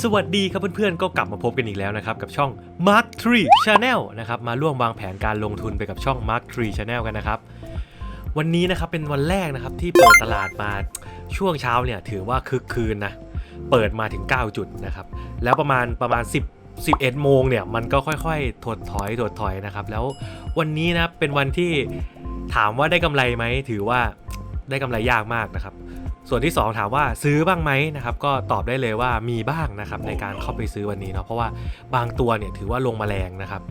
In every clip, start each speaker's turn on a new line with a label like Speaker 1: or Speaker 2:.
Speaker 1: สวัสดีครับเพื่อนๆ ก็กลับมาพบกันอีกแล้วนะครับ กับช่อง Mark 3 Channel นะครับ มาร่วมวางแผนการลงทุนไปกับช่อง Mark 3 Channel กันนะครับ วันนี้นะครับเป็นวันแรกนะครับที่เปิดตลาดมาช่วงเช้าเนี่ยถือว่าคึกคืนนะ เปิดมาถึง 9 จุดนะครับ แล้วประมาณประมาณ 10 11โมงเนี่ยมันก็ค่อยๆ ถดถอยถดถอยนะครับ แล้ววันนี้นะเป็นวันที่ถามว่าได้กำไรไหมถือว่าได้กำไรยากมากนะครับ ส่วนที่ 2 ถามว่าซื้อบ้างไหมนะครับก็ตอบได้เลยว่ามีบ้างนะครับในการเข้าไปซื้อวันนี้เนาะเพราะว่าบางตัวเนี่ยถือว่าลงมาแรงนะครับ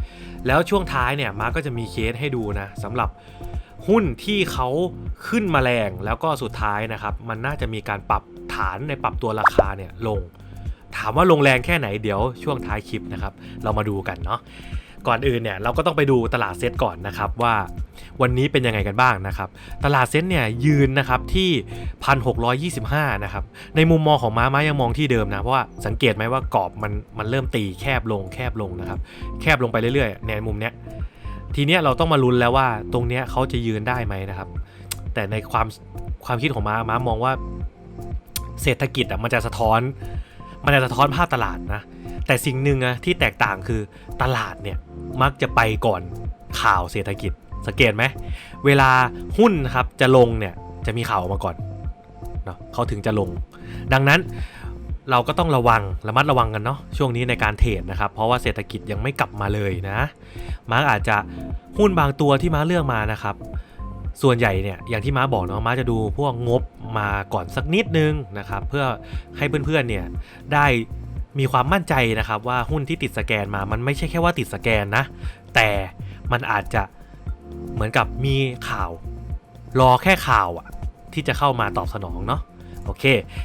Speaker 1: แล้วช่วงท้ายเนี่ยมาร์ก็จะมีเคสให้ดูนะสำหรับหุ้นที่เขาขึ้นมาแรงแล้วก็สุดท้ายนะครับมันน่าจะมีการปรับฐานในปรับตัวราคาเนี่ยลง ถามว่าลงแรงแค่ไหนเดี๋ยวช่วงท้ายคลิปนะครับเรามาดูกันเนาะ ก่อนอื่นเนี่ยเราก็ต้องไปดูตลาดเซตก่อนนะครับว่าวันนี้เป็นยังไงกันบ้างนะครับ ตลาดเซ็ตเนี่ยยืนนะครับที่ 1,625 นะครับ ในมุมมองของม้าม้ายังมองที่เดิมนะ เพราะว่าสังเกตไหมว่ากรอบมันมันเริ่มตีแคบลงแคบลงนะครับ แคบลงไปเรื่อยๆในมุมเนี้ย ทีเนี้ยเราต้องมาลุ้นแล้วว่าตรงเนี้ยเขาจะยืนได้ไหมนะครับ แต่ในความความคิดของม้าม้ามองว่า เศรษฐกิจอะมันจะสะท้อน มันจะสะท้อนภาพตลาดนะ แต่สิ่งหนึ่งอะที่แตกต่างคือตลาดเนี่ยมักจะไปก่อนข่าวเศรษฐกิจ สังเกตไหม เวลาหุ้นครับจะลงเนี่ยจะมีข่าวออกมาก่อนเนาะเขาถึงจะลง ดังนั้นเราก็ต้องระวังระมัดระวังกันเนาะช่วงนี้ในการเทรดนะครับ เพราะว่าเศรษฐกิจยังไม่กลับมาเลยนะ มาร์กอาจจะหุ้นบางตัวที่มาเลือกมานะครับ ส่วนใหญ่เนี่ยอย่างที่ม้าบอกเนาะม้าจะดูพวกงบมาก่อนสักนิดนึงนะครับ เพื่อให้เพื่อนๆเนี่ยได้ มีความมั่นใจนะครับว่าหุ้นที่ติดสแกนมา มันไม่ใช่แค่ว่าติดสแกนนะ แต่มันอาจจะเหมือนกับมีข่าว รอแค่ข่าวอะที่จะเข้ามาตอบสนองเนาะโอเค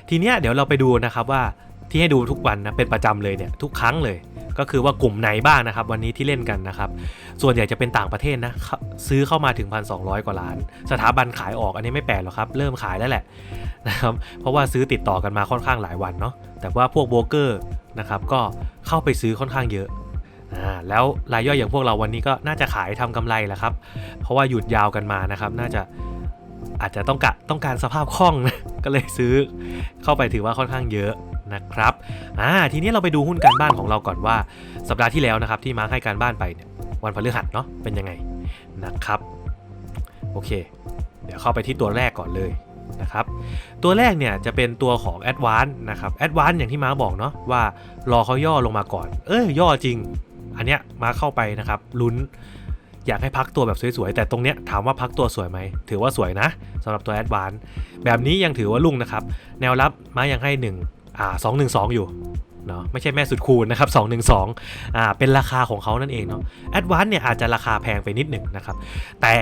Speaker 1: ทีเนี้ยเดี๋ยวเราไปดูนะครับว่าที่ให้ดูทุกวันนะเป็นประจำเลยเนี่ยทุกครั้งเลย ก็คือว่ากลุ่มไหนบ้างนะครับวันนี้ที่เล่นกันนะครับ ส่วนใหญ่จะเป็นต่างประเทศนะ ซื้อเข้ามาถึง 1,200 กว่าล้าน สถาบันขายออกอันนี้ไม่แปลกหรอกครับ เริ่มขายแล้วแหละนะครับเพราะว่าซื้อติดต่อกันมาค่อนข้างหลายวันเนาะแต่ว่าพวกโบรกเกอร์นะครับก็เข้าไปซื้อค่อนข้างเยอะอ่าแล้วรายย่อยอย่างพวกเราวันนี้ก็น่าจะขายทำกำไรแหละครับ เพราะว่าหยุดยาวกันมานะครับ น่าจะอาจจะต้องการต้องการสภาพคล่องนะก็เลยซื้อเข้าไปถือว่าค่อนข้างเยอะ นะครับอ่าทีนี้เราไปดูหุ้นการบ้านของเราก่อนว่า สัปดาห์ที่แล้วนะครับที่มาร์คให้การบ้านไปเนี่ยวันพฤหัสเนาะเป็นยังไงนะครับโอเค เดี๋ยวเข้าไปที่ตัวแรกก่อนเลยนะครับตัวแรกเนี่ยจะเป็นตัวของ a d v a n c e นะครับ a d v a n c e อย่างที่มาบอกเนาะว่ารอเขาย่อลงมาก่อน เอ้ยย่อจริง อันเนี้ยมาเข้าไปนะครับลุ้นอยากให้พักตัวแบบสวยๆ แต่ตรงเนี้ยถามว่าพักตัวสวยไหม ถือว่าสวยนะสำหรับตัว a d v a n c e แบบนี้ยังถือว่าลุ่งนะครับ แนวรับมายังให้ 1 อ่า212 อยู่เนาะไม่ใช่แม่สุดคูณนะครับ 212อ่าเป็นราคาของเขานั่นเองเนาะ a d v a n c e เนี่ยอาจจะราคาแพงไปนิดหนึ่งนะครับ แต่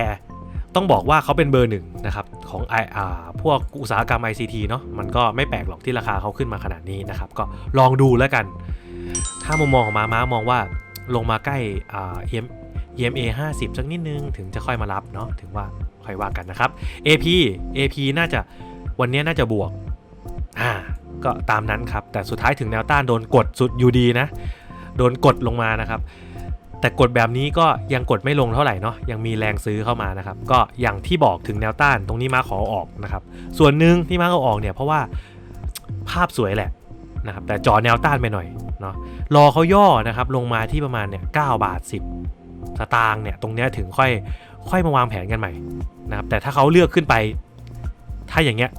Speaker 1: ต้องบอกว่าเขาเป็นเบอร์หนึ่งนะครับ ของไออ่าพวกอุตสาหกรรม ICT เนาะมันก็ไม่แปลกหรอกที่ราคาเขาขึ้นมาขนาดนี้นะครับ ก็ลองดูแล้วกัน ถ้ามุมมองของมาม้ามองว่าลงมาใกล้อ่า EM EMA 50 สักนิดนึง ถึงจะค่อยมารับเนาะถึงว่าค่อยว่ากันนะครับ AP AP น่าจะวันนี้น่าจะบวกอ่า ก็ตามนั้นครับ แต่สุดท้ายถึงแนวต้านโดนกดสุดอยู่ดีนะ โดนกดลงมานะครับ แต่กดแบบนี้ก็ยังกดไม่ลงเท่าไหร่เนาะยังมีแรงซื้อเข้ามานะครับ ก็อย่างที่บอกถึงแนวต้านตรงนี้มาขอออกนะครับ ส่วนหนึ่งที่มาเอาออกเนี่ยเพราะว่าภาพสวยแหละนะครับแต่จอแนวต้านไปหน่อยเนาะรอเขาย่อนะครับลงมาที่ประมาณเนี่ย9บาท 10 สตางค์เนี่ยตรงเนี้ยถึงค่อยค่อยมาวางแผนกันใหม่นะครับแต่ถ้าเขาเลือกขึ้นไป ถ้าอย่างเงี้ย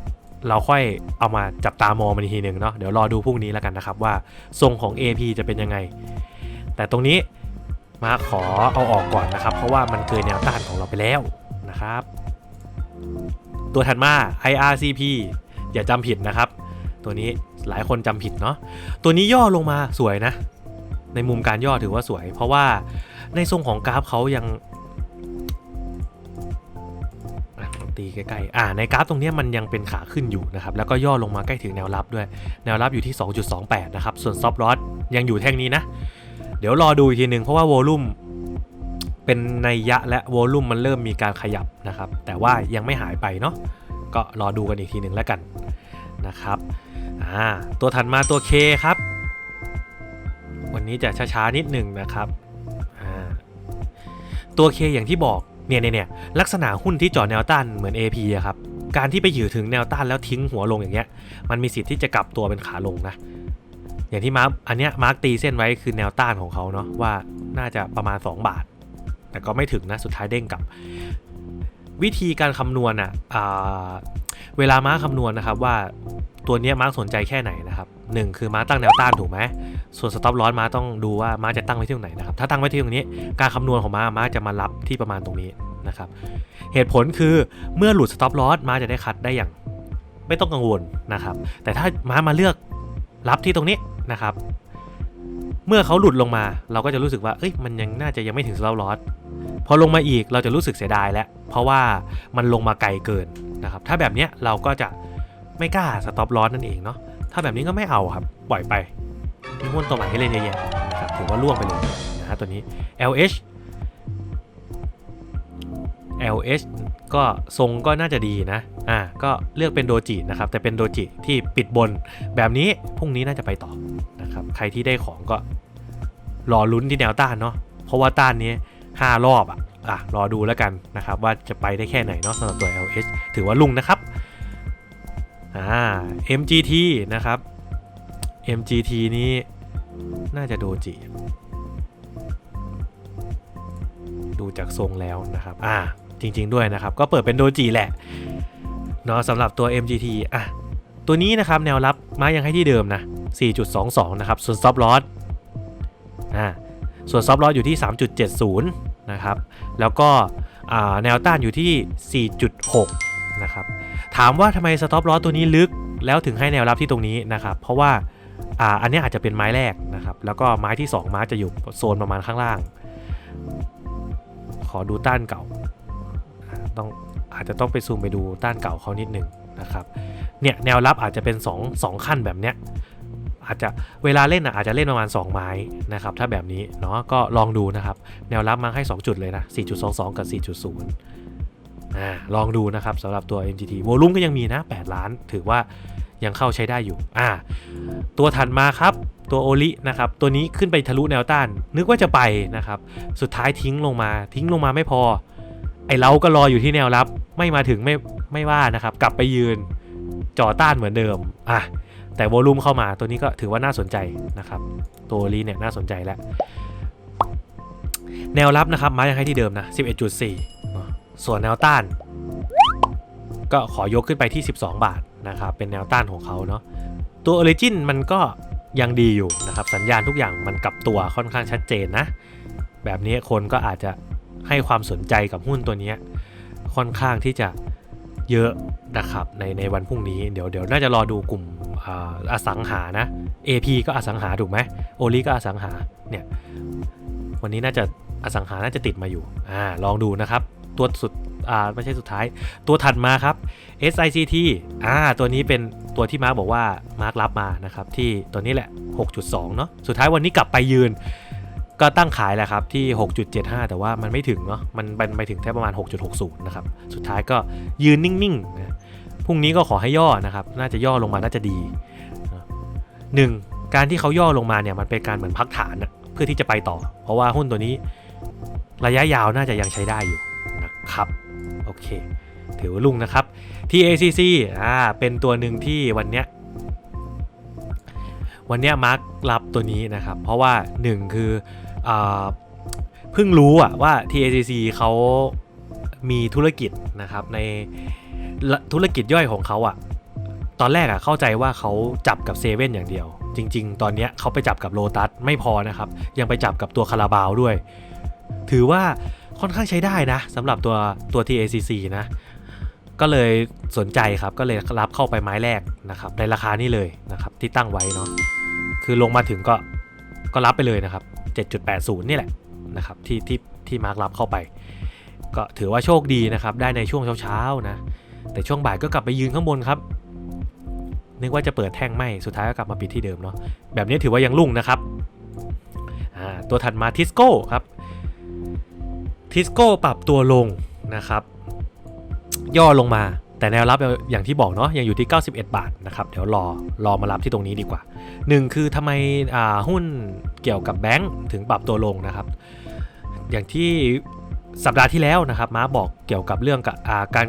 Speaker 1: เราค่อยเอามาจับตามองมันอีกทีหนึ่งเนาะเดี๋ยวรอดูพรุ่งนี้แล้วกันนะครับว่าทรงของ AP จะเป็นยังไง แต่ตรงนี้มาขอเอาออกก่อนนะครับ เพราะว่ามันเกินแนวต้านของเราไปแล้วนะครับ ตัวถัดมา IRCP อย่าจำผิดนะครับ ตัวนี้หลายคนจำผิดเนาะตัวนี้ย่อลงมาสวยนะ ในมุมการย่อถือว่าสวย เพราะว่าในทรงของกราฟเขายัง ตีใกล้ๆอ่าในกราฟตรงนี้มันยังเป็นขาขึ้นอยู่นะครับแล้วก็ย่อลงมาใกล้ถึงแนวรับด้วย แนวรับอยู่ที่ 2.28 นะครับ ส่วนซอฟต์ลอสยังอยู่แท่งนี้นะ เดี๋ยวรอดูอีกทีหนึ่งเพราะว่าโวลุ่มเป็นในยะและโวลุ่มมันเริ่มมีการขยับนะครับ แต่ว่ายังไม่หายไปเนาะก็รอดูกันอีกทีหนึ่งแล้วกันนะครับอ่าตัวถัดมาตัว K ครับ วันนี้จะช้าๆนิดหนึ่งนะครับอ่าตัว K อย่างที่บอก เนี่ยเนี่ยเนี่ยลักษณะหุ้นที่จ่อแนวต้านเหมือน AP อะครับ การที่ไปอยู่ถึงแนวต้านแล้วทิ้งหัวลงอย่างเงี้ย มันมีสิทธิ์ที่จะกลับตัวเป็นขาลงนะ อย่างที่มาร์คอันเนี้ยมาร์คตีเส้นไว้คือแนวต้านของเขาเนาะว่าน่าจะประมาณ 2 บาท แต่ก็ไม่ถึงนะสุดท้ายเด้งกลับ วิธีการคำนวณอะอ่าเวลามาคำนวณนะครับว่าตัวนี้ยมาสนใจแค่ไหนนะครับหนึ่งคือมาตั้งแนวต้านถูกไหมส่วนสต็อปลอสมาต้องดูว่ามาจะตั้งไว้ที่ตรงไหนนะครับถ้าตั้งไว้ที่ตรงนี้ การคำนวณของมาร์คมาจะมารับที่ประมาณตรงนี้นะครับเหตุผลคือเมื่อหลุดสต็อปลอสมาจะได้คัดได้อย่างไม่ต้องกังวลนะครับแต่ถ้ามามาเลือกรับที่ตรงนี้นะครับ เมื่อเขาหลุดลงมา เราก็จะรู้สึกว่าเอ้ยมันยังน่าจะยังไม่ถึงสต็อปลอสพอลงมาอีกเราจะรู้สึกเสียดายแล้ว เพราะว่ามันลงมาไกลเกินนะครับ ถ้าแบบเนี้ยเราก็จะไม่กล้าสต็อปลอสนั่นเองเนาะถ้าแบบนี้ก็ไม่เอาครับปล่อยไปมีหุ้นตัวใหม่ให้เล่นเยอะแยะนะครับถือว่าล่วงไปเลยนะฮะตัวนี้ LH LH ก็ทรงก็น่าจะดีนะ อ่า ก็เลือกเป็นโดจินะครับ แต่เป็นโดจิที่ปิดบนแบบนี้พรุ่งนี้น่าจะไปต่อ นะครับใครที่ได้ของก็รอลุ้นที่แนวต้านเนาะเพราะว่าต้านนี้5รอบอะอะรอดูแล้วกันนะครับว่าจะไปได้แค่ไหนเนาะสำหรับตัว LH ถือว่าลุงนะครับอ่า MGT นะครับ MGT นี้น่าจะโดจิดูจากทรงแล้วนะครับ อ่า จริง ๆ ด้วยนะครับ ก็เปิดเป็นโดจิแหละ เนาะสำหรับตัว MGT อะ ตัวนี้นะครับแนวรับมายังให้ที่เดิมนะ 4.22 นะครับ ส่วน stop loss อ่าส่วน stop loss อยู่ที่ 3.70 นะครับ แล้วก็แนวต้านอยู่ที่ 4.6 นะครับ ถามว่าทำไม stop loss ตัวนี้ลึกแล้วถึงให้แนวรับที่ตรงนี้นะครับ เพราะว่าอ,อันนี้อาจจะเป็นไม้แรกนะครับ แล้วก็ไม้ที่2ม้าจะอยู่โซนประมาณข้างล่าง ขอดูต้านเก่า ต้องอาจจะต้องไปซูมไปดูต้านเก่าเขานิดหนึ่ง นะครับเนี่ยแนวรับอาจจะเป็น 2 2 ขั้นแบบเนี้ยอาจจะเวลาเล่นอะอาจจะเล่นประมาณ 2 ไม้นะครับถ้าแบบนี้เนาะก็ลองดูนะครับ แนวรับมาให้ 2 จุดเลยนะ 4.22 กับ 4.0อ่าลองดูนะครับสำหรับตัว MGT โวลุ่มก็ยังมีนะ 8 ล้าน ถือว่ายังเข้าใช้ได้อยู่อ่าตัวถัดมาครับตัวโอลินะครับตัวนี้ขึ้นไปทะลุแนวต้าน นึกว่าจะไปนะครับ สุดท้ายทิ้งลงมาทิ้งลงมาไม่พอ ไอเราก็รออยู่ที่แนวรับไม่มาถึงไม่ ไม่ว่านะครับ กลับไปยืนจอต้านเหมือนเดิมอะแต่วอลุ่มเข้ามาตัวนี้ก็ถือว่าน่าสนใจนะครับ ตัวโอลีเนี่ยน่าสนใจแล้ว แนวรับนะครับมายังให้ที่เดิมนะ 11.4เนอะส่วนแนวต้าน ก็ขอยกขึ้นไปที่ 12 บาทนะครับ เป็นแนวต้านของเขาเนาะตัว Origin มันก็ยังดีอยู่นะครับ สัญญาณทุกอย่างมันกลับตัวค่อนข้างชัดเจนนะ แบบนี้คนก็อาจจะให้ความสนใจกับหุ้นตัวนี้ค่อนข้างที่จะ เยอะนะครับในในวันพรุ่งนี้เดี๋ยวเดี๋ยวน่าจะรอดูกลุ่มออสังหานะ AP ก็อสังหาถูกไหมโอลีก็อสังหาเนี่ยวันนี้น่าจะอสังหาน่าจะติดมาอยู่อ่าลองดูนะครับ ตัวสุดอ่าไม่ใช่สุดท้าย ตัวถัดมาครับ SICT อ่าตัวนี้เป็นตัวที่มาร์คบอกว่ามาร์ครับมานะครับที่ตัวนี้แหละ 6.2 เนาะสุดท้ายวันนี้กลับไปยืน ก็ตั้งขายแหละครับที่ 6.75 แต่ว่ามันไม่ถึงเนาะมันไปถึงแค่ประมาณ 6.60 นะครับ สุดท้ายก็ยืนนิ่งๆนะพรุ่งนี้ก็ขอให้ย่อนะครับ น่าจะย่อลงมาน่าจะดีนะหนึ่งการที่เขาย่อลงมาเนี่ยมันเป็นการเหมือนพักฐานนะเพื่อที่จะไปต่อ เพราะว่าหุ้นตัวนี้ระยะยาวน่าจะยังใช้ได้อยู่นะครับ โอเค ถือว่าลุงนะครับ TACC อ่าเป็นตัวหนึ่งที่วันเนี้ย วันนี้มาร์ครับตัวนี้นะครับ เพราะว่า 1 คืออเพิ่งรู้อะว่า TACC เขามีธุรกิจนะครับในธุรกิจย่อยของเขาอะตอนแรกอะเข้าใจว่าเขาจับกับเซเว่นอย่างเดียว จริง ๆ ตอนนี้เขาไปจับกับโลตัสไม่พอนะครับ ยังไปจับกับตัวคาราบาวด้วย ถือว่าค่อนข้างใช้ได้นะสำหรับตัวตัว TACC นะ ก็เลยสนใจครับก็เลยรับเข้าไปไม้แรกนะครับในราคานี้เลยนะครับที่ตั้งไว้เนาะคือลงมาถึงก็ก็รับไปเลยนะครับ 7.80 นี่แหละนะครับที่ที่ที่มาร์ครับเข้าไป ก็ถือว่าโชคดีนะครับได้ในช่วงเช้าๆนะแต่ช่วงบ่ายก็กลับไปยืนข้างบนครับนึกว่าจะเปิดแท่งไม่สุดท้ายก็กลับมาปิดที่เดิมเนาะแบบนี้ถือว่ายังรุ่งนะครับตัวถัดมาทิสโก้ครับทิสโก้ปรับตัวลงนะครับ ย่อลงมา แต่แนวรับอย่างที่บอกเนาะยังอยู่ที่ 91 บาทนะครับ เดี๋ยวรอรอมารับที่ตรงนี้ดีกว่า 1 คือทำไมาหุ้นเกี่ยวกับแบงก์ถึงปรับตัวลงนะครับ อย่างที่สัปดาห์ที่แล้วนะครับม้าบอกเกี่ยวกับเรื่องกับอ่าการ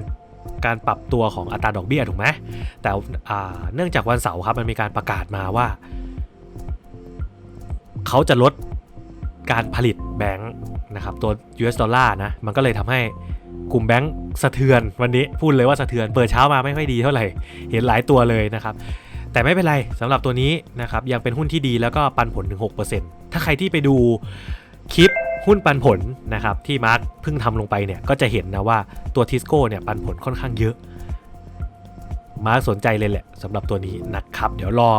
Speaker 1: การปรับตัวของอัตราดอกเบี้ยถูกไหมแต่เนื่องจากวันเสาร์ครับมันมีการประกาศมาว่า เขาจะลดการผลิตแบงค์นะครับตัว US ดอลลาร์นะมันก็เลยทำให้ กลุ่มแบงค์สะเทือนวันนี้พูดเลยว่าสะเทือนเปิดเช้ามาไม่ค่อยดีเท่าไหร่เห็นหลายตัวเลยนะครับแต่ไม่เป็นไรสำหรับตัวนี้นะครับยังเป็นหุ้นที่ดีแล้วก็ปันผลถึง 6%ถ้าใครที่ไปดูคลิปหุ้นปันผลนะครับที่มาร์คเพิ่งทำลงไปเนี่ยก็จะเห็นนะว่าตัวทิสโก้เนี่ยปันผลค่อนข้างเยอะมาร์คสนใจเลยแหละสำหรับตัวนี้นะครับเดี๋ยวรอ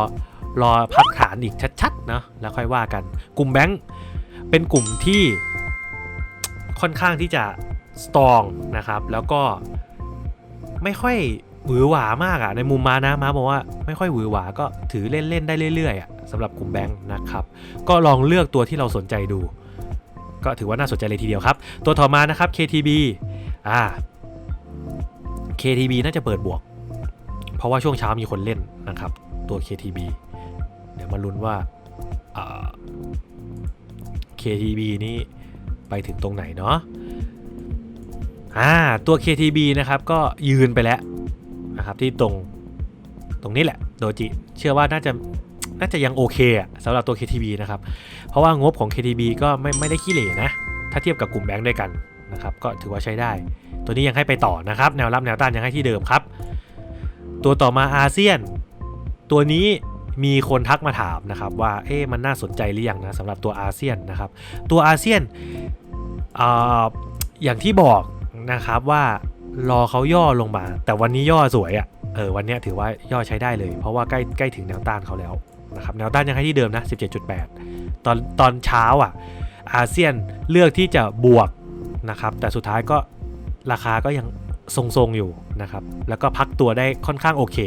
Speaker 1: รอพักฐานอีกชัดๆนะแล้วค่อยว่ากัน กลุ่มแบงค์เป็นกลุ่มที่ค่อนข้างที่จะ สตรองนะครับ แล้วก็ไม่ค่อยหวือหวามากอะในมุมมานะมาบอกว่าไม่ค่อยหวือหวาก็ถือเล่นๆได้เรื่อยๆอะสำหรับกลุ่มแบงค์นะครับ ก็ลองเลือกตัวที่เราสนใจดู ก็ถือว่าน่าสนใจเลยทีเดียวครับ ตัวต่อมานะครับ KTB อ่า KTB น่าจะเปิดบวก เพราะว่าช่วงเช้ามีคนเล่นนะครับ ตัว KTB เดี๋ยวมาลุ้นว่าอ่า KTB นี่ไปถึงตรงไหนเนาะ อ่าตัว KTB นะครับก็ยืนไปแล้วนะครับที่ตรงตรงนี้แหละโดจิเชื่อว่าน่าจะน่าจะยังโอเคสำหรับตัว KTB นะครับ เพราะว่างบของ KTB ก็ไม่ไม่ได้ขี้เหร่นะ ถ้าเทียบกับกลุ่มแบงค์ด้วยกันนะครับ ก็ถือว่าใช้ได้ ตัวนี้ยังให้ไปต่อนะครับ แนวรับแนวต้านยังให้ที่เดิมครับ ตัวต่อมาอาเซียน ตัวนี้มีคนทักมาถามนะครับว่า เอ๊ะมันน่าสนใจหรือยังนะสำหรับตัวอาเซียนนะครับ ตัวอาเซียนอ่าอย่างที่บอก นะครับว่ารอเขาย่อลงมา แต่วันนี้ย่อสวยอะ่ะเออวันนี้ถือว่าย่อใช้ได้เลย เพราะว่าใกล้ใกล้ถึงแนวต้านเขาแล้วนะครับแนวต้านยังให้ที่เดิมนะ 17.8 ตอนตอนเช้าอะอาเซียนเลือกที่จะบวกนะครับแต่สุดท้ายก็ราคาก็ยังทรงๆอยู่นะครับแล้วก็พักตัวได้ค่อนข้างโอเค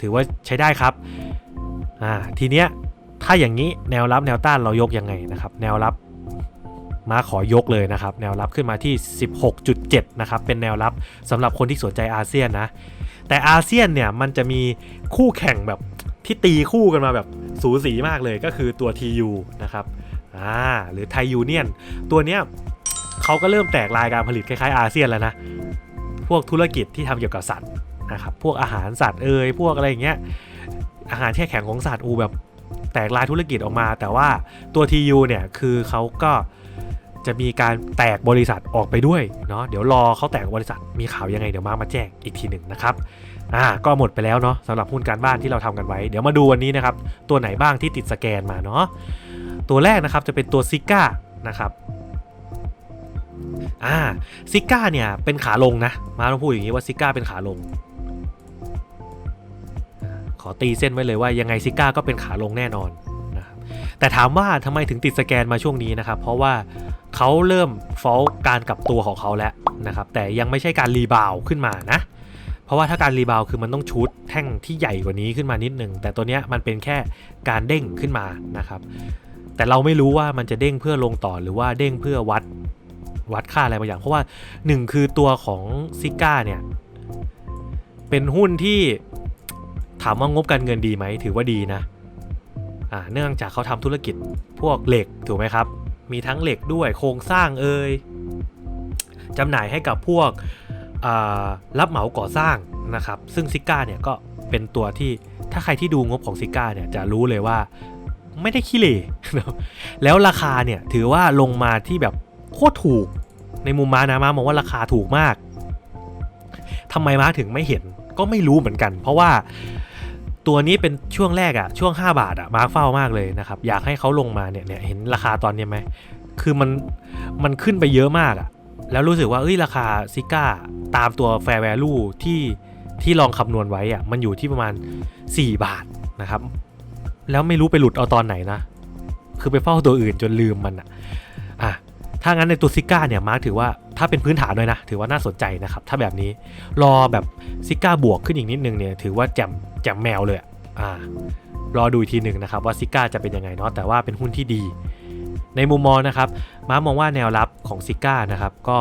Speaker 1: ถือว่าใช้ได้ครับอ่าทีเนี้ยถ้าอย่างนี้แนวรับแนวต้านเรายกยังไงนะครับแนวรับ มาขอยกเลยนะครับ แนวรับขึ้นมาที่ 16.7 นะครับ เป็นแนวรับสำหรับคนที่สนใจอาเซียนนะ แต่อาเซียนเนี่ยมันจะมีคู่แข่งแบบที่ตีคู่กันมาแบบสูสีมากเลยก็คือตัว TU นะครับอ่าหรือไทยยูเนียนตัวเนี้ยเขาก็เริ่มแตกลายการผลิตคล้ายๆอาเซียนแล้วนะ พวกธุรกิจที่ทำเกี่ยวกับสัตว์นะครับ พวกอาหารสัตว์เอ่ยพวกอะไรอย่างเงี้ย อาหารแช่แข็งของสัตว์อูแบบแตกลายธุรกิจออกมา แต่ว่าตัว TU เนี่ยคือเขาก็ จะมีการแตกบริษัทออกไปด้วยเนาะเดี๋ยวรอเขาแตกบริษัทมีข่าวยังไงเดี๋ยวมามาแจ้งอีกทีหนึ่งนะครับอ่าก็หมดไปแล้วเนาะสำหรับหุ้นการบ้านที่เราทำกันไว้ เดี๋ยวมาดูวันนี้นะครับตัวไหนบ้างที่ติดสแกนมาเนาะตัวแรกนะครับจะเป็นตัวซิก้านะครับอ่าซิก้าเนี่ยเป็นขาลงนะมาต้องพูดอย่างนี้ว่าซิก้าเป็นขาลงขอตีเส้นไว้เลยว่ายังไงซิก้าก็เป็นขาลงแน่นอนนะครับแต่ถามว่าทำไมถึงติดสแกนมาช่วงนี้นะครับ เพราะว่า เขาเริ่มฟอลการกลับตัวของเขาแล้วนะครับ แต่ยังไม่ใช่การรีบาวขึ้นมานะ เพราะว่าถ้าการรีบาวคือมันต้องชุดแท่งที่ใหญ่กว่านี้ขึ้นมานิดนึง แต่ตัวเนี้ยมันเป็นแค่การเด้งขึ้นมานะครับ แต่เราไม่รู้ว่ามันจะเด้งเพื่อลงต่อหรือว่าเด้งเพื่อวัดวัดค่าอะไรบางอย่าง เพราะว่าหนึ่งคือตัวของซิก้าเนี่ยเป็นหุ้นที่ถามว่างบการเงินดีไหมถือว่าดีนะอ่าเนื่องจากเขาทำธุรกิจพวกเหล็กถูกไหมครับ มีทั้งเหล็กด้วยโครงสร้างเอ่ยจำหน่ายให้กับพวกรับเหมาก่อสร้างนะครับ ซึ่งซิก้าเนี่ยก็เป็นตัวที่ถ้าใครที่ดูงบของซิก้าเนี่ยจะรู้เลยว่าไม่ได้ขี้เหร่แล้วราคาเนี่ยถือว่าลงมาที่แบบโคตรถูก ในมุมมานะมามองว่าราคาถูกมากทำไมมาถึงไม่เห็นก็ไม่รู้เหมือนกัน เพราะว่า ตัวนี้เป็นช่วงแรกอะช่วง 5 บาทอะมาเฝ้ามากเลยนะครับ อยากให้เขาลงมาเนี่ยเนี่ยเห็นราคาตอนนี้ไหมคือมันมันขึ้นไปเยอะมากอะแล้วรู้สึกว่าเอ้ยราคาซิก้าตามตัว Fair Value ที่ที่ลองคำนวณไว้อะมันอยู่ที่ประมาณ 4 บาทนะครับ แล้วไม่รู้ไปหลุดเอาตอนไหนนะ คือไปเฝ้าตัวอื่นจนลืมมันอะอะถ้างั้นในตัวซิก้าเนี่ยมาร์คถือว่า ถ้าเป็นพื้นฐานด้วยนะ ถือว่าน่าสนใจนะครับ ถ้าแบบนี้รอแบบซิก้าบวกขึ้นอีกนิดนึงเนี่ยถือว่าแจมแจมแมวเลยอ่ารอดูอีกทีหนึ่งนะครับว่าซิก้าจะเป็นยังไงเนาะแต่ว่าเป็นหุ้นที่ดี ในมุมมองนะครับม้ามองว่าแนวรับของซิก้านะครับก็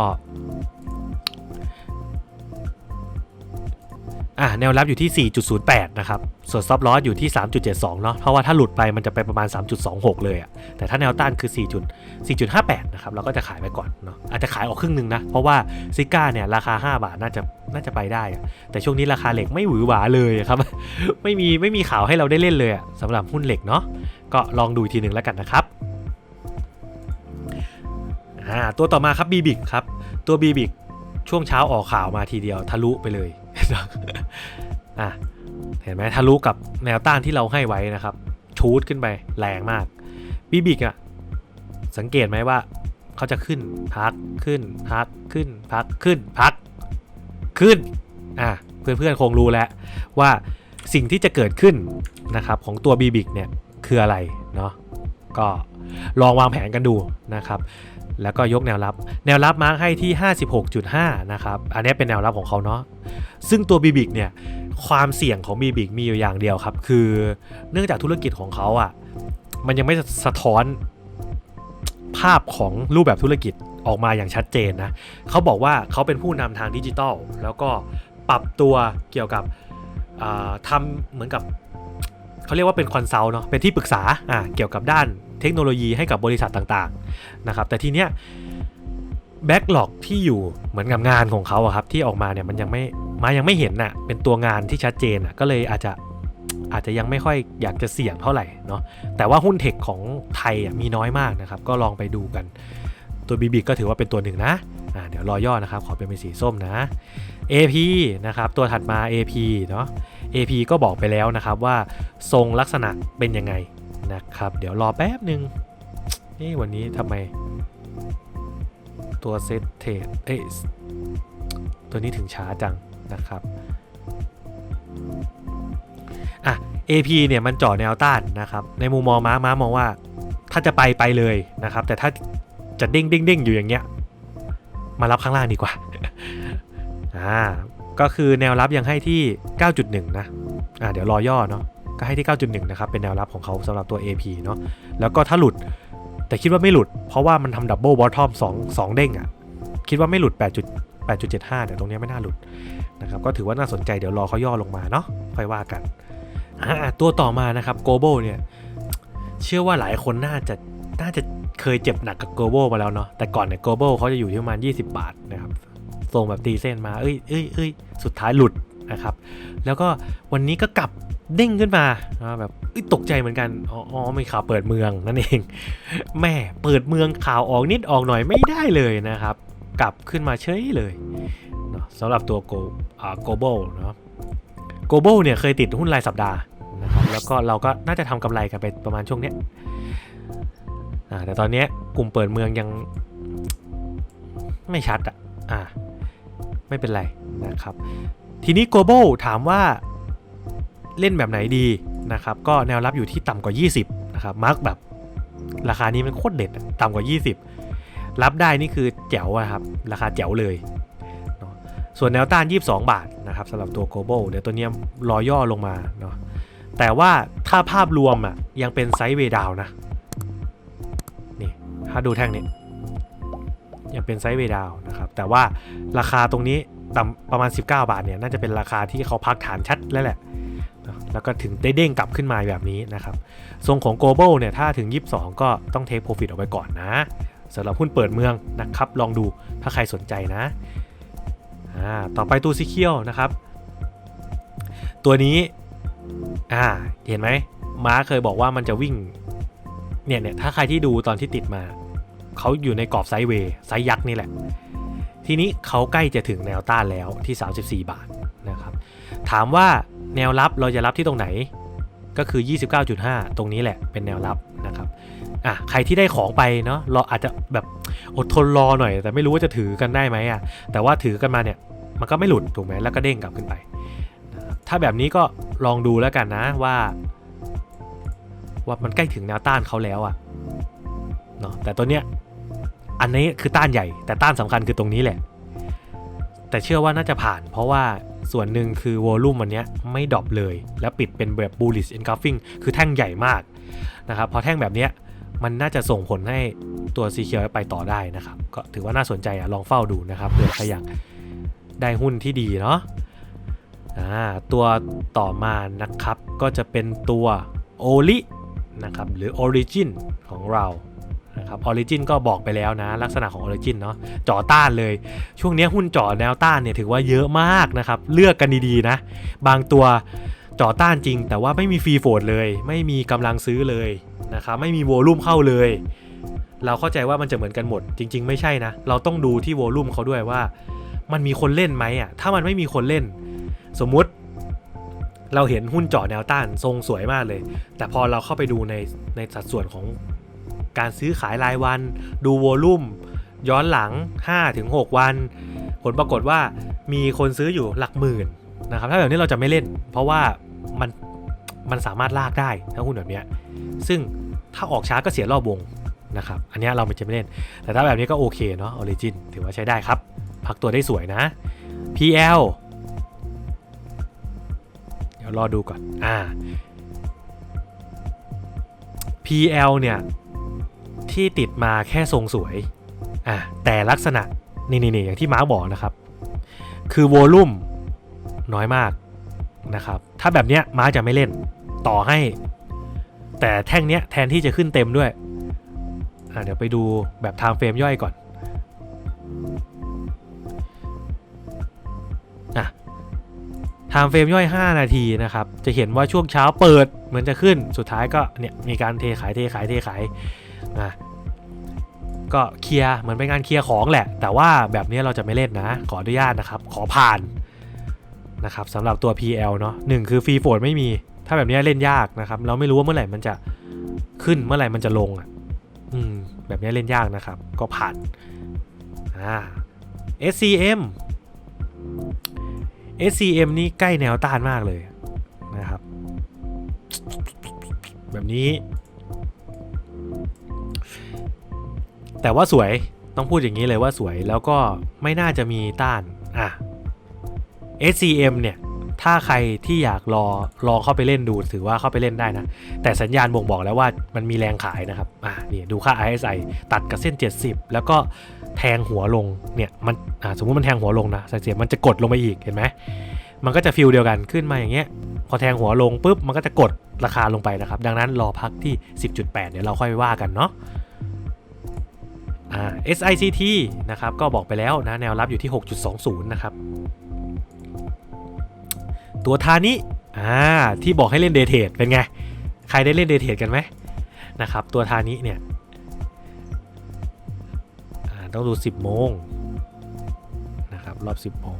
Speaker 1: อะแนวรับอยู่ที่ 4.08 นะครับ ส่วนซับลอสอยู่ที่ 3.72 เนาะเพราะว่าถ้าหลุดไปมันจะไปประมาณ 3.26 เลยอะ่ะแต่ถ้าแนวต้านคือ 4. 4.58 นะครับ เราก็จะขายไปก่อนเนาะอาจจะขายออกครึ่งหนึ่งนะ เพราะว่าซิก้าเนี่ยราคา 5 บาทน่าจะน่าจะไปได้ แต่ช่วงนี้ราคาเหล็กไม่หวือหวาเลยครับ ไม่มีไม่มีข่าวให้เราได้เล่นเลยอะสำหรับหุ้นเหล็กเนาะก็ลองดูทีหนึ่งแล้วกันนะครับอ่าตัวต่อมาครับบีบิกครับตัวบีบิกช่วงเช้าออกข่าวมาทีเดียวทะลุไปเลย อะเห็นไหมทะลุกับแนวต้านที่เราให้ไว้นะครับ ชูดขึ้นไปแรงมากบีบิกอะสังเกตไหมว่าเขาจะขึ้นพักขึ้นพักขึ้นพักขึ้นพักขึ้นอะเพื่อนๆคงรู้แล้วว่าสิ่งที่จะเกิดขึ้นนะครับของตัวบีบิกเนี่ยคืออะไรเนาะก็ลองวางแผนกันดูนะครับ แล้วก็ยกแนวรับ แนวรับมาร์กให้ที่ 56.5 นะครับ อันนี้เป็นแนวรับของเขาเนาะ ซึ่งตัวบีบิกเนี่ย ความเสี่ยงของบีบิกมีอยู่อย่างเดียวครับ คือเนื่องจากธุรกิจของเขาอะ่ะ มันยังไม่สะท้อนภาพของรูปแบบธุรกิจออกมาอย่างชัดเจนนะ เขาบอกว่าเขาเป็นผู้นำทางดิจิทัลแล้วก็ปรับตัวเกี่ยวกับอ่าทำเหมือนกับ เขาเรียกว่าเป็นคอนซัลท์เนาะเป็นที่ปรึกษาอ่าเกี่ยวกับด้านเทคโนโลยีให้กับบริษัทต่างๆนะครับแต่ทีเนี้ยแบ็กหลอกที่อยู่เหมือนกับงานของเขาอะครับที่ออกมาเนี่ยมันยังไม่มายังไม่เห็นน่ะเป็นตัวงานที่ชัดเจนอะก็เลยอาจจะอาจจะยังไม่ค่อยอยากจะเสี่ยงเท่าไหร่เนาะแต่ว่าหุ้นเทคของไทยอะมีน้อยมากนะครับ ก็ลองไปดูกัน ตัวบีบีก็ถือว่าเป็นตัวหนึ่งนะอ่าเดี๋ยวรอย่อนะครับ ขอเป็นสีส้มนะ AP นะครับ ตัวถัดมา AP เนาะ AP ก็บอกไปแล้วนะครับว่าทรงลักษณะเป็นยังไงนะครับ เดี๋ยวรอแป๊บหนึ่งนี่วันนี้ทำไม ตัวเซตเทรดเอ้ตัวนี้ถึงช้าจังนะครับอะ AP เนี่ยมันจ่อแนวต้านนะครับ ในมุมมองม้าม้ามองว่าถ้าจะไปไปเลยนะครับ แต่ถ้าจะเด้งเด้งเด้งอยู่อย่างเงี้ยมารับข้างล่างดีกว่าอ่า ก็คือแนวรับยังให้ที่ 9.1 นะอ่าเดี๋ยวรอย่อเนาะก็ให้ที่ 9.1 นะครับ เป็นแนวรับของเขาสำหรับตัว AP เนาะแล้วก็ถ้าหลุดแต่คิดว่าไม่หลุด เพราะว่ามันทำดับเบิลบอททอม2 2 เด้งอะ่ะ คิดว่าไม่หลุด 8 8.75เดี๋ยวตรงนี้ไม่น่าหลุดนะครับก็ถือว่าน่าสนใจเดี๋ยวรอเขาย่อลงมาเนาะค่อยว่ากันอ่าตัวต่อมานะครับโกลบเนี่ยเชื่อว่าหลายคนน่าจะน่าจะเคยเจ็บหนักกับโกลบมาแล้วเนาะแต่ก่อนเนี่ยโกลบเขาจะอยู่ที่ประมาณ 20 บาทนะครับส่งแบบตีเส้นมา เอ้ยเอ้ยเอ้ย สุดท้ายหลุดนะครับ แล้วก็วันนี้ก็กลับเด้งขึ้นมาแบบตกใจเหมือนกัน อ๋ออมีข่าวเปิดเมืองนั่นเอง แม่เปิดเมืองข่าวออกนิดออกหน่อยไม่ได้เลยนะครับ กลับขึ้นมาเฉยเลยเนาะสำหรับตัวโกโกลบอลเนาะโกลบอลเนี่ยเคยติดหุ้นรายสัปดาห์นะครับแล้วก็เราก็น่าจะทำกำไรกันไปประมาณช่วงเนี้ยแต่ตอนนี้กลุ่มเปิดเมืองยังไม่ชัดอะอ่า ไม่เป็นไรนะครับ ทีนี้ global ถามว่าเล่นแบบไหนดีนะครับ ก็แนวรับอยู่ที่ต่ำกว่า 20 นะครับ มาร์กแบบราคานี้มันโคตรเด็ดต่ำกว่า 20 รับได้นี่คือแจ๋วครับ ราคาแจ๋วเลยเนาะส่วนแนวต้าน 22 บาทนะครับสำหรับตัว global เดี๋ยวตัวนี้รอย่อลงมาเนาะแต่ว่าถ้าภาพรวมอะยังเป็นไซด์เวดาวนะนี่ถ้าดูแท่งนี้ ยังเป็นไซด์เวดาวนะครับแต่ว่าราคาตรงนี้ต่ำประมาณ 19 บาทเนี่ยน่าจะเป็นราคาที่เขาพักฐานชัดแล้วแหละแล้วก็ถึงได้เด้งกลับขึ้นมาแบบนี้นะครับทรงของ global เนี่ยถ้าถึง 22 ก็ต้องเทคโปรฟิตออกไปก่อนนะสำหรับหุ้นเปิดเมืองนะครับลองดูถ้าใครสนใจนะต่อไปตัวซีเคียวนะครับ ตัวนี้อ่าเห็นไหมม้าเคยบอกว่ามันจะวิ่งเนี่ยเนี่ยถ้าใครที่ดูตอนที่ติดมา เขาอยู่ในกรอบไซด์เวย์ไซด์ยักษ์นี่แหละ ทีนี้เขาใกล้จะถึงแนวต้านแล้วที่ 34 บาทนะครับ ถามว่าแนวรับเราจะรับที่ตรงไหน ก็คือ 29.5 ตรงนี้แหละเป็นแนวรับนะครับอะใครที่ได้ของไปเนาะเราอาจจะแบบอดทนรอหน่อย แต่ไม่รู้ว่าจะถือกันได้ไหมอะแต่ว่าถือกันมาเนี่ยมันก็ไม่หลุดถูกไหมแล้วก็เด้งกลับขึ้นไปนะถ้าแบบนี้ก็ลองดูแล้วกันนะว่า ว่ามันใกล้ถึงแนวต้านเขาแล้วอะเนาะแต่ตัวเนี้ย อันนี้คือต้านใหญ่ แต่ต้านสำคัญคือตรงนี้แหละ แต่เชื่อว่าน่าจะผ่าน เพราะว่าส่วนหนึ่งคือวอลลุ่มวันนี้ไม่ดรอปเลย แล้วปิดเป็นแบบ bullish engulfing คือแท่งใหญ่มากนะครับพอแท่งแบบนี้มันน่าจะส่งผลให้ตัวซีเคียวไปต่อได้นะครับ ก็ถือว่าน่าสนใจอะลองเฝ้าดูนะครับเผื่อใครอยากได้หุ้นที่ดีเนาะตัวต่อมานะครับก็จะเป็นตัวโอลินะครับหรือ Origin ของเรา นะครับ Origin ก็บอกไปแล้วนะ ลักษณะของ Origin เนาะจ่อต้านเลย ช่วงนี้หุ้นจ่อแนวต้านเนี่ยถือว่าเยอะมากนะครับ เลือกกันดีๆนะ บางตัวจ่อต้านจริง แต่ว่าไม่มีฟรีโฟดเลย ไม่มีกำลังซื้อเลยนะครับไม่มีโวลุ่มเข้าเลย เราเข้าใจว่ามันจะเหมือนกันหมด จริง ๆ ไม่ใช่นะ เราต้องดูที่โวลุ่มเขาด้วยว่า มันมีคนเล่นไหมอะถ้ามันไม่มีคนเล่น สมมุติเราเห็นหุ้นจาะแนวต้านทรงสวยมากเลย แต่พอเราเข้าไปดูในในสัดส่วนของ การซื้อขายรายวัน ดูโวลุ่ม ย้อนหลัง 5-6 วัน ผลปรากฏว่ามีคนซื้ออยู่หลักหมื่นนะครับถ้าแบบนี้เราจะไม่เล่น เพราะว่ามันมันสามารถลากได้ถ้าหุ้นแบบเนี้ยซึ่งถ้าออกช้าก็เสียรอบวงนะครับอันเนี้ยเราไม่จะไม่เล่น แต่ถ้าแบบนี้ก็โอเคเนาะ Origin ถือว่าใช้ได้ครับ พักตัวได้สวยนะ PL เดี๋ยวรอดูก่อนอ่า PL เนี่ย ที่ติดมาแค่ทรงสวยอ่าแต่ลักษณะนี่นี่นอย่างที่ม้าบอกนะครับ คือโวลุ่มน้อยมากนะครับ ถ้าแบบเนี้ยม้าจะไม่เล่นต่อให้ แต่แท่งเนี้ยแทนที่จะขึ้นเต็มด้วยอ่าเดี๋ยวไปดูแบบ time frame ย่อยก่อนอะ time frame ย่อย 5 นาทีนะครับ จะเห็นว่าช่วงเช้าเปิดเหมือนจะขึ้นสุดท้ายก็เนี่ยมีการเทขายเทขายเทขายอะ ก็เคลียร์เหมือนเป็นงานเคลียร์ของแหละ แต่ว่าแบบนี้เราจะไม่เล่นนะ ขออนุญาตนะครับ ขอผ่านนะครับสำหรับตัว PL เนาะหนึ่งคือฟรีโฟดไม่มี ถ้าแบบนี้เล่นยากนะครับเราไม่รู้ว่าเมื่อไหร่มันจะขึ้นเมื่อไหร่มันจะลงอะอืมแบบนี้เล่นยากนะครับ ก็ผ่านอ่า SCM SCM นี่ใกล้แนวต้านมากเลยนะครับ แบบนี้ แต่ว่าสวยต้องพูดอย่างนี้เลยว่าสวยแล้วก็ไม่น่าจะมีต้านอะ SCM เนี่ยถ้าใครที่อยากรอลองเข้าไปเล่นดูถือว่าเข้าไปเล่นได้นะ แต่สัญญาณบ่งบอกแล้วว่ามันมีแรงขายนะครับอะนี่ดูค่า RSI ตัดกับเส้น 70 แล้วก็แทงหัวลงเนี่ยมันอ่าสมมุติมันแทงหัวลงนะสังเกตมันจะกดลงไปอีกเห็นไหมมันก็จะฟิลเดียวกันขึ้นมาอย่างเงี้ยพอแทงหัวลงปุ๊บมันก็จะกดราคาลงไปนะครับ ดังนั้นรอพักที่ 10.8 เดี๋ยวเราค่อยว่ากันเนาะ SICT นะครับก็บอกไปแล้วนะแนวรับอยู่ที่ 6.20 นะครับ ตัวทานีอ่าที่บอกให้เล่นเดทเทดเป็นไง ใครได้เล่นเดทเทดกันไหมนะครับ ตัวทานีเนี่ยต้องดู 10 โมงนะครับรอบ 10 โมง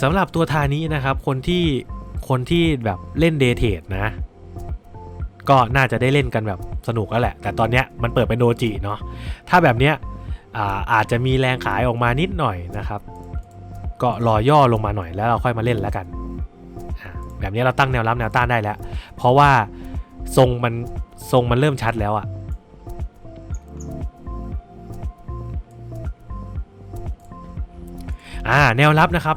Speaker 1: สำหรับตัวทานี้นะครับคนที่ คนที่แบบเล่นเดทเทดนะ ก็น่าจะได้เล่นกันแบบสนุกแล้วแหละ แต่ตอนเนี้ยมันเปิดเป็นโดจิเนาะถ้าแบบเนี้ยอาอาจจะมีแรงขายออกมานิดหน่อยนะครับ ก็รอย่อลงมาหน่อยแล้วเราค่อยมาเล่นแล้วกันแบบนี้เราตั้งแนวรับแนวต้านได้แล้ว เพราะว่าทรงมันทรงมันเริ่มชัดแล้วอะ่ะอ่าแนวรับนะครับ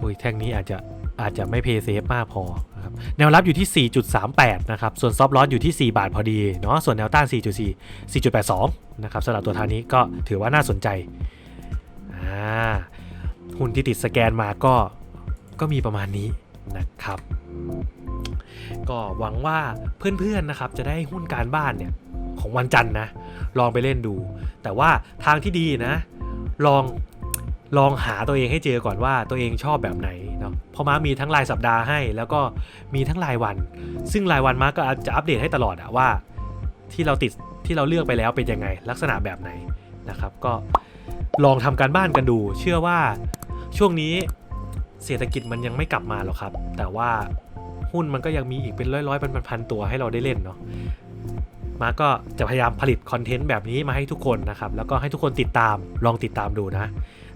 Speaker 1: อุ้ยแท่งนี้อาจจะ อาจจะไม่เพย์เซฟมากพอครับแนวรับอยู่ที่ 4.38 นะครับ ส่วนซอฟต์ลอสอยู่ที่ 4 บาทพอดีเนาะส่วนแนวต้าน 4.4 4.82 นะครับสำหรับตัวทางนี้ก็ถือว่าน่าสนใจอ่าหุ้นที่ติดสแกนมาก็ก็มีประมาณนี้นะครับ ก็หวังว่าเพื่อนๆนะครับจะได้หุ้นการบ้านเนี่ยของวันจันทร์นะ ลองไปเล่นดู แต่ว่าทางที่ดีนะ ลอง ลองหาตัวเองให้เจอก่อนว่าตัวเองชอบแบบไหนเนาะพราะม้ามีทั้งรายสัปดาห์ให้ แล้วก็มีทั้งรายวัน ซึ่งรายวันม้าก็อาจจะอัปเดตให้ตลอดอะว่า ที่เราติดที่เราเลือกไปแล้วเป็นยังไง ลักษณะแบบไหนนะครับ ก็ลองทำการบ้านกันดู เชื่อว่าช่วงนี้เศรษฐกิจมันยังไม่กลับมาหรอกครับ แต่ว่าหุ้นมันก็ยังมีอีกเป็นร้อยๆเป็นพันๆตัวให้เราได้เล่นเนาะ มาก็จะพยายามผลิตคอนเทนต์แบบนี้มาให้ทุกคนนะครับ แล้วก็ให้ทุกคนติดตามลองติดตามดูนะ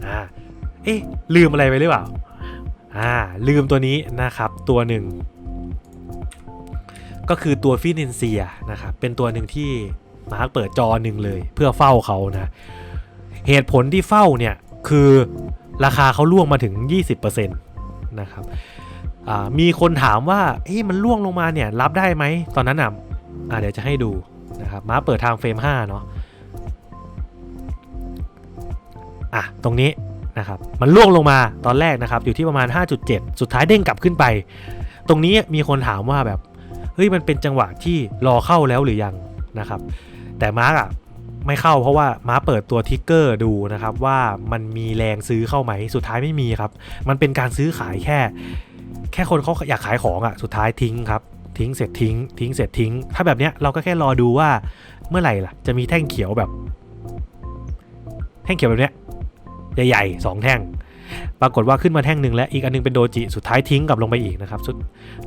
Speaker 1: อ่าเอ๊ะลืมอะไรไปหรือเปล่าอ่าลืมตัวนี้นะครับตัวหนึ่งก็คือตัวฟินินเซียนะครับเป็นตัวหนึ่งที่มาร์กเปิดจอหนึ่งเลย เพื่อเฝ้าเขานะเหตุผลที่เฝ้าเนี่ยคือราคาเขาล่วงมาถึง 20%นะครับอ่ามีคนถามว่าเฮ้ยมันล่วงลงมาเนี่ยรับได้ไหมตอนนั้นอะ อ่าเดี๋ยวจะให้ดูนะครับม้าเปิดทางเฟรม5เนาะอะตรงนี้นะครับมันล่วงลงมาตอนแรกนะครับอยู่ที่ประมาณ 5.7 สุดท้ายเด้งกลับขึ้นไป ตรงนี้มีคนถามว่าแบบเฮ้ยมันเป็นจังหวะที่รอเข้าแล้วหรือยังนะครับแต่มาร์กอะไม่เข้าเพราะว่าม้าเปิดตัวทิกเกอร์ดูนะครับว่ามันมีแรงซื้อเข้าไหมสุดท้ายไม่มีครับ มันเป็นการซื้อขายแค่ แค่คนเขาอยากขายของอะสุดท้ายทิ้งครับ ทิ้งเสร็จทิ้ง ทิ้งเสร็จทิ้ง ถ้าแบบเนี้ยเราก็แค่รอดูว่าเมื่อไหร่ล่ะ จะมีแท่งเขียวแบบ แท่งเขียวแบบเนี้ยใหญ่ๆสองแท่ง ปรากฏว่าขึ้นมาแท่งหนึ่งแล้วอีกอันนึงเป็นโดจิสุดท้ายทิ้งกลับลงไปอีกนะครับสุด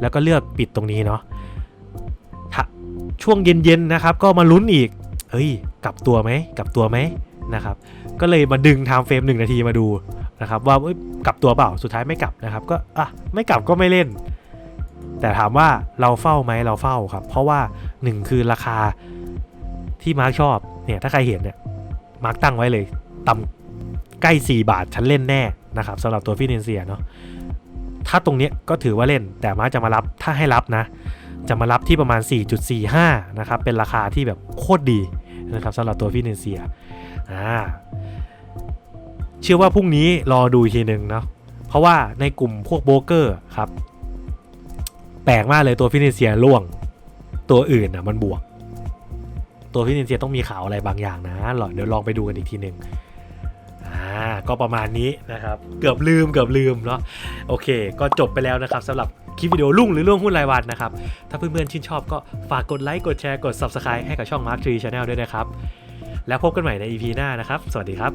Speaker 1: แล้วก็เลือกปิดตรงนี้เนาะช่วงเย็นๆนะครับ ก็มาลุ้นอีกเฮ้ย กลับตัวไหมกลับตัวไหมนะครับ ก็เลยมาดึงไทม์เฟรมหนึ่งนาทีมาดูนะครับ ว่ากลับตัวเปล่าสุดท้ายไม่กลับนะครับ ก็อะไม่กลับก็ไม่เล่น แต่ถามว่าเราเฝ้าไหมเราเฝ้าครับ เพราะว่าหนึ่งคือราคาที่มาร์คชอบเนี่ยถ้าใครเห็นเนี่ยมาร์คตั้งไว้เลย ต่ำใกล้ 4 บาทฉันเล่นแน่นะครับสำหรับตัวฟินแลนเซียเนาะถ้าตรงนี้ก็ถือว่าเล่น แต่มาร์คจะมารับถ้าให้รับนะ จะมารับที่ประมาณ 4.45 นะครับ เป็นราคาที่แบบโคตรดีนะครับสำหรับตัวฟินแลนเซียอ่าเชื่อว่าพรุ่งนี้รอดูทีหนึ่งเนาะเพราะว่าในกลุ่มพวกโบรกเกอร์ครับ แปลกมากเลยตัวฟินแลนเซียล่วง ตัวอื่นอะมันบวก ตัวฟินแลนเซียต้องมีข่าวอะไรบางอย่างนะหรอเดี๋ยวลองไปดูกันอีกทีหนึ่งอ่าก็ประมาณนี้นะครับ เกือบลืมเกือบลืมเนาะโอเค ก็จบไปแล้วนะครับสำหรับคลิปวิดีโอลุ่งหรือล่วงหุ้นรายวันนะครับ ถ้าเพื่อนๆชื่นชอบก็ฝากกดไลค์กดแชร์กด Subscribe ให้กับช่อง Mark Tree Channel ด้วยนะครับ แล้วพบกันใหม่ใน EP หน้านะครับ สวัสดีครับ